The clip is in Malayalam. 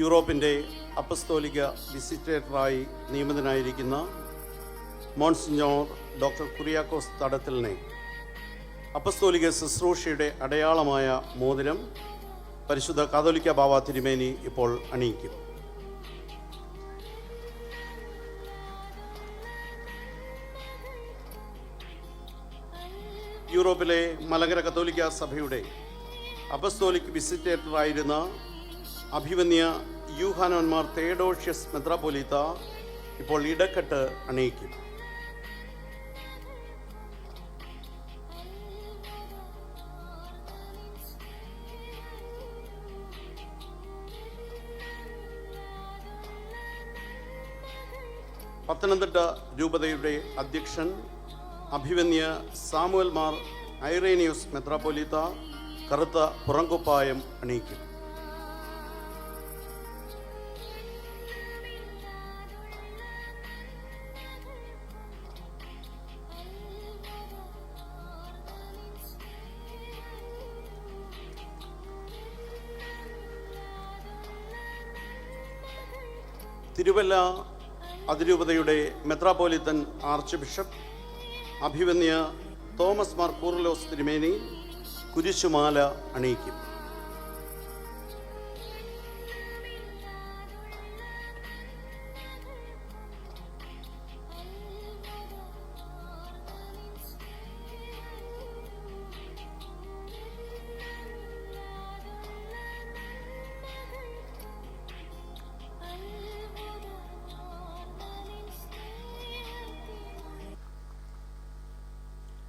യൂറോപ്പിന്റെ അപ്പസ്തോലിക വിസിറ്റേറ്ററായി നിയമിതനായിരിക്കുന്ന മോൺസിഞ്ഞോർ ഡോക്ടർ കുറിയാക്കോസ് തടത്തലിനെ അപ്പസ്തോലിക ശുശ്രൂഷയുടെ അടയാളമായ മോതിരം പരിശുദ്ധ കാതോലിക്ക ബാബ തിരുമേനി ഇപ്പോൾ അണിയിക്കും. യൂറോപ്പിലെ മലങ്കര കത്തോലിക്ക സഭയുടെ അപസ്തോലിക് വിസിറ്റേറ്ററായിരുന്ന അഭിവന്യ യൂഹാനോന്മാർ തേഡോഷ്യസ് മെത്രാപൊലീത്ത ഇപ്പോൾ ഇടക്കെട്ട് അണിയിക്കും പത്തനംതിട്ട രൂപതയുടെ അധ്യക്ഷൻ അഭിമന്യ സാമുവൽമാർ ഐറേനിയോസ് മെത്രാപൊലീത്ത കറുത്ത പുറങ്കുപ്പായം അണിയിക്കും തിരുവല്ല അതിരൂപതയുടെ മെത്രാപോലിത്തൻ ആർച്ച് ബിഷപ്പ് അഭിവന്യ തോമസ് മാർ കൂർലോസ് തിരുമേനി കുരിശുമാല അണിയിക്കും.